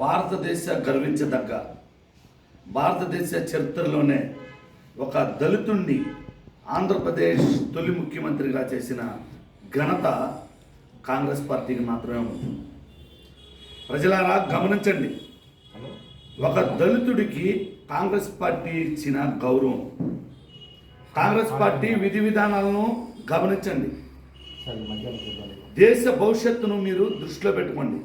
భారతదేశ గర్వించదగ్గ భారతదేశ చరిత్రలోనే ఒక దళితుణ్ణి ఆంధ్రప్రదేశ్ తొలి ముఖ్యమంత్రిగా చేసిన ఘనత కాంగ్రెస్ పార్టీకి మాత్రమే ఉంది. ప్రజలారా గమనించండి. ఒక దళితుడికి కాంగ్రెస్ పార్టీ ఇచ్చిన గౌరవం. కాంగ్రెస్ పార్టీ విధి విధానాలను గమనించండి. దేశ భవిష్యత్తును మీరు దృష్టిలో పెట్టుకోండి.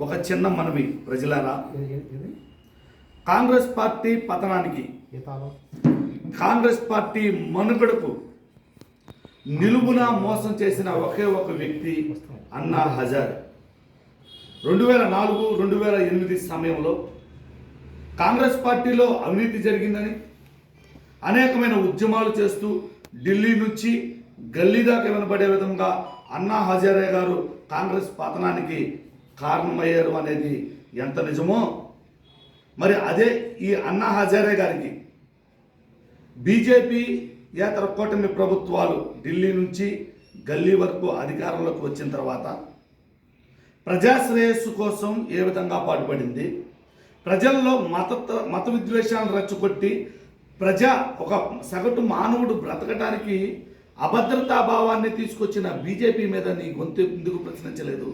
ఒక చిన్న మనవి ప్రజలారా. కాంగ్రెస్ పార్టీ పతనానికి కాంగ్రెస్ పార్టీ మనుగడకు నిలువున మోసం చేసిన ఒకే ఒక వ్యక్తి అన్నా హజార్. రెండు వేల నాలుగు రెండు వేల ఎనిమిది సమయంలో కాంగ్రెస్ పార్టీలో అవినీతి జరిగిందని అనేకమైన ఉద్యమాలు చేస్తూ ఢిల్లీ నుంచి గల్లీ దాకా వినబడే విధంగా అన్నా హజారే గారు కాంగ్రెస్ పతనానికి కారణమయ్యారు అనేది ఎంత నిజమో మరి అదే ఈ అన్నా హజారే గారికి. బీజేపీ ఏతర కూటమి ప్రభుత్వాలు ఢిల్లీ నుంచి గల్లీ వరకు అధికారంలోకి వచ్చిన తర్వాత ప్రజాశ్రేయస్సు కోసం ఏ విధంగా పాటుపడింది? ప్రజల్లో మత మత విద్వేషాలను రెచ్చగొట్టి ప్రజా ఒక సగటు మానవుడు బ్రతకడానికి అభద్రతా భావాన్ని తీసుకొచ్చిన బీజేపీ మీద నీ గొంతు ఎందుకు ప్రశ్నించలేదు?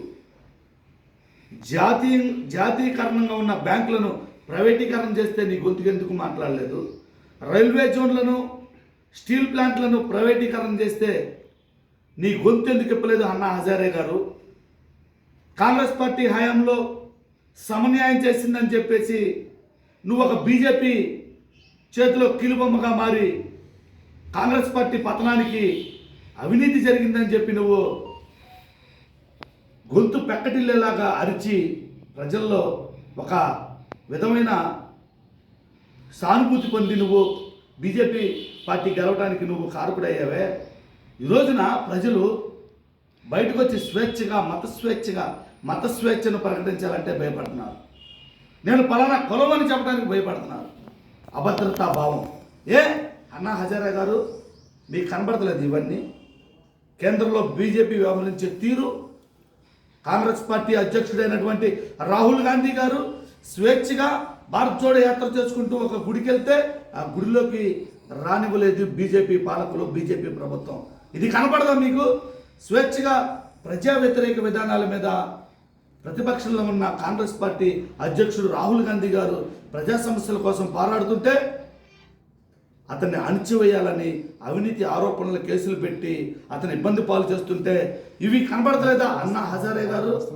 జాతీయ జాతీయకరణంగా ఉన్న బ్యాంకులను ప్రైవేటీకరణ చేస్తే నీ గొంతుకు ఎందుకు మాట్లాడలేదు? రైల్వే జోన్లను స్టీల్ ప్లాంట్లను ప్రైవేటీకరణ చేస్తే నీ గొంతు ఎందుకు ఇప్పలేదు అన్నా హజారే గారు? కాంగ్రెస్ పార్టీ హయాంలో సమన్యాయం చేసిందని చెప్పేసి నువ్వు ఒక బీజేపీ చేతిలో కీలుబొమ్మగా మారి కాంగ్రెస్ పార్టీ పతనానికి అవినీతి జరిగిందని చెప్పి నువ్వు గొంతు పెక్కటిల్లేలాగా అరిచి ప్రజల్లో ఒక విధమైన సానుభూతి పొంది నువ్వు బీజేపీ పార్టీ గెలవడానికి నువ్వు కారకుడయ్యావే. ఈ రోజున ప్రజలు బయటకు వచ్చి స్వేచ్ఛగా మత స్వేచ్ఛగా మత స్వేచ్ఛను ప్రకటించాలంటే భయపడుతున్నారు. నేను పలానా కులం అని చెప్పడానికి భయపడుతున్నారు. అభద్రతా భావం. ఏ? అన్నా హజారా గారు మీకు కనబడతలేదు ఇవన్నీ. కేంద్రంలో బీజేపీ వ్యవహరించే తీరు కాంగ్రెస్ పార్టీ అధ్యక్షుడైనటువంటి రాహుల్ గాంధీ గారు స్వేచ్ఛగా భారత్ జోడో యాత్ర చేసుకుంటూ ఒక గుడికి వెళ్తే ఆ గుడిలోకి రానివ్వలేదు బీజేపీ పాలకులు బీజేపీ ప్రభుత్వం. ఇది కనపడదా మీకు? స్వేచ్ఛగా ప్రజా వ్యతిరేక విధానాల మీద ప్రతిపక్షంలో ఉన్న కాంగ్రెస్ పార్టీ అధ్యక్షుడు రాహుల్ గాంధీ గారు ప్రజా సమస్యల కోసం పోరాడుతుంటే అతన్ని అణిచివేయాలని అవినీతి ఆరోపణల కేసులు పెట్టి అతను ఇబ్బంది పాలు చేస్తుంటే ఇవి కనబడతలేదా? అన్న హజారే గారు?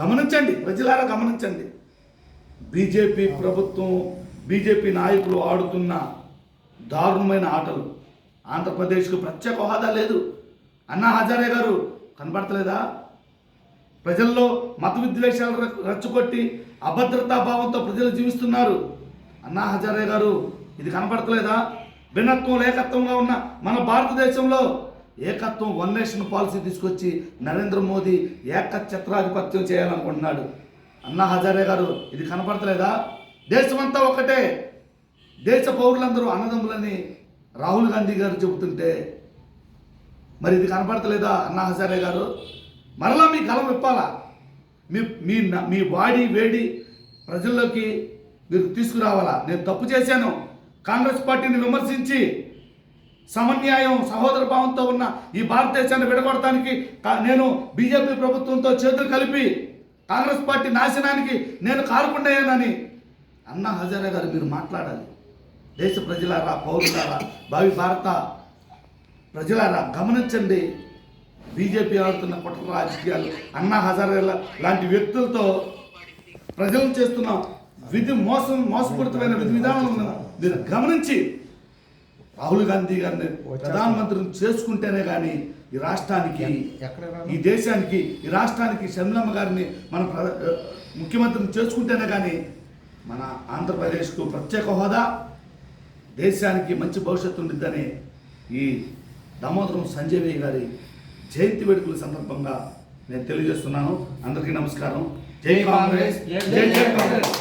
గమనించండి ప్రజలారా గమనించండి. బీజేపీ ప్రభుత్వం బీజేపీ నాయకులు ఆడుతున్న దారుణమైన ఆటలు. ఆంధ్రప్రదేశ్కు ప్రత్యేక హోదా లేదు. అన్నా హజారే గారు కనబడతలేదా? ప్రజల్లో మత విద్వేషాలు రచ్చగొట్టి అభద్రతా భావంతో ప్రజలు జీవిస్తున్నారు. అన్నా హజారే గారు ఇది కనపడతలేదా? భిన్నత్వం ఏకత్వంగా ఉన్న మన భారతదేశంలో ఏకత్వం వన్ నేషన్ పాలసీ తీసుకొచ్చి నరేంద్ర మోదీ ఏకఛత్రాధిపత్యం చేయాలనుకుంటున్నాడు. అన్నా హజారే గారు ఇది కనపడతలేదా? దేశమంతా ఒకటే దేశ పౌరులందరూ అన్నదమ్ములని రాహుల్ గాంధీ గారు చెబుతుంటే మరి ఇది కనపడతలేదా అన్నా హజారే గారు? మరలా మీ కలం విప్పాలా? మీ మీ మీ వాడి వేడి ప్రజల్లోకి మీరు తీసుకురావాలా? నేను తప్పు చేశాను. కాంగ్రెస్ పార్టీని విమర్శించి సమన్యాయం సహోదర భావంతో ఉన్న ఈ భారతదేశాన్ని విడగొడటానికి కా- నేను బీజేపీ ప్రభుత్వంతో చేతులు కలిపి కాంగ్రెస్ పార్టీ నాశనానికి నేను కారుకుండయ్యానని అన్నా హజారే గారు మీరు మాట్లాడాలి. దేశ ప్రజలారా పౌరులారా భావి భారత ప్రజలారా గమనించండి. బీజేపీ ఆడుతున్న కుట్ర రాజకీయాలు అన్నా హజారే లాంటి వ్యక్తులతో ప్రజలను చేస్తున్న విధి మోసం మోసపూరితమైన విధి విధానాలను మీరు గమనించి రాహుల్ గాంధీ గారిని ప్రధానమంత్రిని చేసుకుంటేనే కానీ ఈ రాష్ట్రానికి ఈ దేశానికి ఈ రాష్ట్రానికి షర్మిలమ్మ గారిని మన ముఖ్యమంత్రిని చేసుకుంటేనే కానీ మన ఆంధ్రప్రదేశ్కు ప్రత్యేక హోదా దేశానికి మంచి భవిష్యత్తు ఉండిద్దని ఈ దామోదరం సంజయ్ గారి జయంతి వేడుకల సందర్భంగా నేను తెలియజేస్తున్నాను. అందరికీ నమస్కారం. జై కాంగ్రెస్. జై జై కాంగ్రెస్.